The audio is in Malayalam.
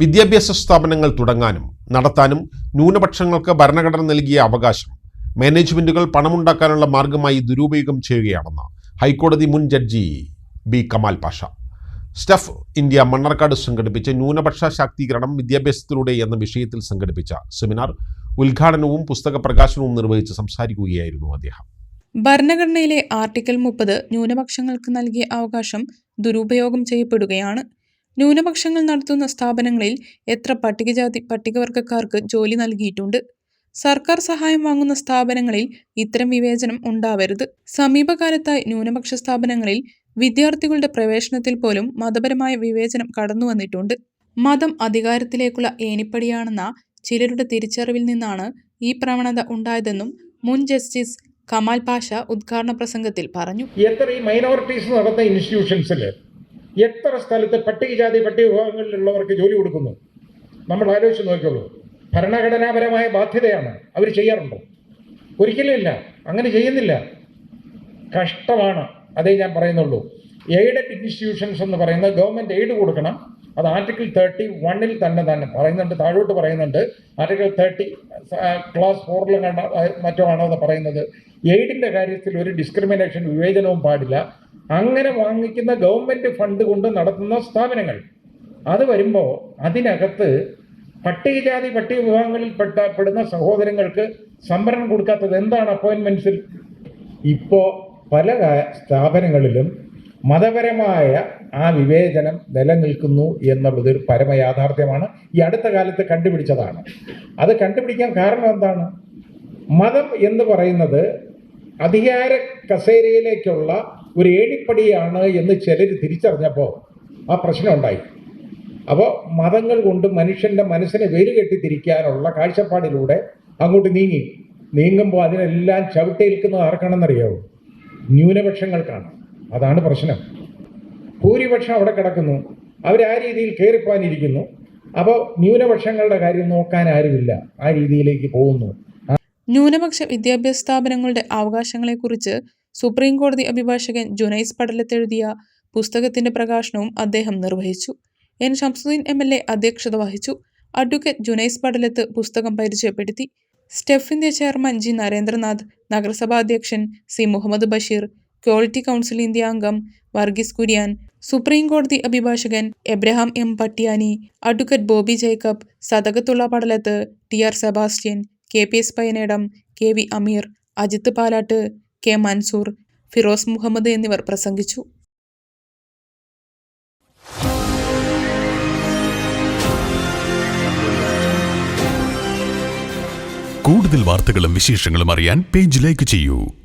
വിദ്യാഭ്യാസ സ്ഥാപനങ്ങൾ തുടങ്ങാനും നടത്താനും ന്യൂനപക്ഷങ്ങൾക്ക് ഭരണഘടന നൽകിയ അവകാശം മാനേജ്മെന്റുകൾ പണമുണ്ടാക്കാനുള്ള മാർഗമായി ദുരുപയോഗം ചെയ്യുകയാണെന്ന് ഹൈക്കോടതി മുൻ judge B Kamal Pasha. STEF India Mannarkkad സംഘടിപ്പിച്ച ന്യൂനപക്ഷ ശാക്തീകരണം വിദ്യാഭ്യാസത്തിലൂടെ എന്ന വിഷയത്തിൽ സംഘടിപ്പിച്ച സെമിനാർ ഉദ്ഘാടനവും പുസ്തക പ്രകാശനവും നിർവഹിച്ച് സംസാരിക്കുകയായിരുന്നു അദ്ദേഹം. ഭരണഘടനയിലെ ആർട്ടിക്കിൾ മുപ്പത് ന്യൂനപക്ഷങ്ങൾക്ക് നൽകിയ അവകാശം ദുരുപയോഗം ചെയ്യപ്പെടുകയാണ്. ന്യൂനപക്ഷങ്ങൾ നടത്തുന്ന സ്ഥാപനങ്ങളിൽ എത്ര പട്ടികജാതി പട്ടികവർഗക്കാർക്ക് ജോലി നൽകിയിട്ടുണ്ട്? സർക്കാർ സഹായം വാങ്ങുന്ന സ്ഥാപനങ്ങളിൽ ഇത്തരം വിവേചനം ഉണ്ടാവരുത്. സമീപകാലത്തായി ന്യൂനപക്ഷ സ്ഥാപനങ്ങളിൽ വിദ്യാർത്ഥികളുടെ പ്രവേശനത്തിൽ പോലും മതപരമായ വിവേചനം കടന്നു വന്നിട്ടുണ്ട്. മതം അധികാരത്തിലേക്കുള്ള ഏണിപ്പടിയാണെന്ന ചിലരുടെ തിരിച്ചറിവിൽ നിന്നാണ് ഈ പ്രവണത ഉണ്ടായതെന്നും മുൻ ജസ്റ്റിസ് കമാൽ പാഷ ഉദ്ഘാടന പ്രസംഗത്തിൽ പറഞ്ഞു. എത്ര ഈ മൈനോറിറ്റീസ് നടത്തുന്ന ഇൻസ്റ്റിറ്റ്യൂഷൻസിൽ എത്ര സ്ഥലത്ത് പട്ടികജാതി പട്ടിക വിഭാഗങ്ങളിലുള്ളവർക്ക് ജോലി കൊടുക്കുന്നു? നമ്മൾ ആലോചിച്ച് നോക്കിയുള്ളൂ ഭരണഘടനാപരമായ ബാധ്യതയാണ്. അവർ ചെയ്യാറുണ്ടോ. ഒരിക്കലും ഇല്ല. അങ്ങനെ ചെയ്യുന്നില്ല. കഷ്ടമാണ്. അതേ ഞാൻ പറയുന്നുള്ളൂ. എയ്ഡഡ് ഇൻസ്റ്റിറ്റ്യൂഷൻസ് എന്ന് പറയുന്നത് ഗവൺമെന്റ് എയ്ഡ് കൊടുക്കണം. അത് ആർട്ടിക്കിൾ തേർട്ടി വണ്ണിൽ തന്നെ തന്നെ പറയുന്നുണ്ട്. താഴോട്ട് പറയുന്നുണ്ട്. ആർട്ടിക്കിൾ തേർട്ടി ക്ലാസ് ഫോറിലും കണ്ട മറ്റോ ആണോ അത് പറയുന്നത്. എയ്ഡിന്റെ കാര്യത്തിൽ ഒരു ഡിസ്ക്രിമിനേഷൻ വിവേചനവും പാടില്ല. അങ്ങനെ വാങ്ങിക്കുന്ന ഗവൺമെന്റ് ഫണ്ട് കൊണ്ട് നടത്തുന്ന സ്ഥാപനങ്ങൾ. അത് വരുമ്പോൾ അതിനകത്ത് പട്ടികജാതി പട്ടിക വിഭാഗങ്ങളിൽ പെട്ട പെടുന്ന സഹോദരങ്ങൾക്ക് സംവരണം കൊടുക്കാത്തത് എന്താണ് അപ്പോയിൻമെന്റ്സിൽ ഇപ്പോൾ പല സ്ഥാപനങ്ങളിലും മതപരമായ ആ വിവേചനം നിലനിൽക്കുന്നു എന്നുള്ളത് ഒരു പരമയാഥാർത്ഥ്യമാണ് ഈ അടുത്ത കാലത്ത് കണ്ടുപിടിച്ചതാണ്. അത് കണ്ടുപിടിക്കാൻ കാരണം എന്താണ്? മതം എന്ന് പറയുന്നത് അധികാര കസേരയിലേക്കുള്ള ഒരു ഏണിപ്പടിയാണ് എന്ന് ചിലർ തിരിച്ചറിഞ്ഞപ്പോൾ ആ പ്രശ്നം ഉണ്ടായി അപ്പോൾ മതങ്ങൾ കൊണ്ട് മനുഷ്യന്റെ മനസ്സിനെ വേരുകെട്ടി തിരിക്കാനുള്ള കാഴ്ചപ്പാടിലൂടെ അങ്ങോട്ട് നീങ്ങി. നീങ്ങുമ്പോൾ അതിനെല്ലാം ചവിട്ടേൽക്കുന്നത് ആർക്കാണെന്നറിയാവോ? ന്യൂനപക്ഷങ്ങൾക്കാണ്. അതാണ് പ്രശ്നം. ഭൂരിപക്ഷം അവിടെ കിടക്കുന്നു. അവർ ആ രീതിയിൽ കയറിപ്പോകാനിരിക്കുന്നു അപ്പോൾ ന്യൂനപക്ഷങ്ങളുടെ കാര്യം നോക്കാൻ ആരുമില്ല. ആ രീതിയിലേക്ക് പോകുന്നു. ന്യൂനപക്ഷ വിദ്യാഭ്യാസ സ്ഥാപനങ്ങളുടെ അവകാശങ്ങളെക്കുറിച്ച് സുപ്രീം കോടതി അഭിഭാഷകൻ ജുനൈസ് പടലത്തെഴുതിയ പുസ്തകത്തിന്റെ പ്രകാശനവും അദ്ദേഹം നിർവഹിച്ചു. N. Shamsuddin M. L. A അധ്യക്ഷത വഹിച്ചു. അഡ്വക്കേറ്റ് ജുനൈസ് പടലത്ത് പുസ്തകം പരിചയപ്പെടുത്തി. STEF India chairman G. Narendranath നഗരസഭാ അധ്യക്ഷൻ C. Muhammad Basheer quality council India അംഗം വർഗീസ് കുര്യാൻ സുപ്രീം കോടതി അഭിഭാഷകൻ Abraham M. Pattiyani advocate Bobby Jacob Sathakathulla Padalath T. R. Sebastian K. P. S. Payanedam K. V. Ameer Ajith Palatt K Mansoor Firoz Muhammad എന്നിവർ പ്രസംഗിച്ചു. കൂടുതൽ വാർത്തകളും വിശേഷങ്ങളും അറിയാൻ പേജ് ലൈക്ക് ചെയ്യൂ.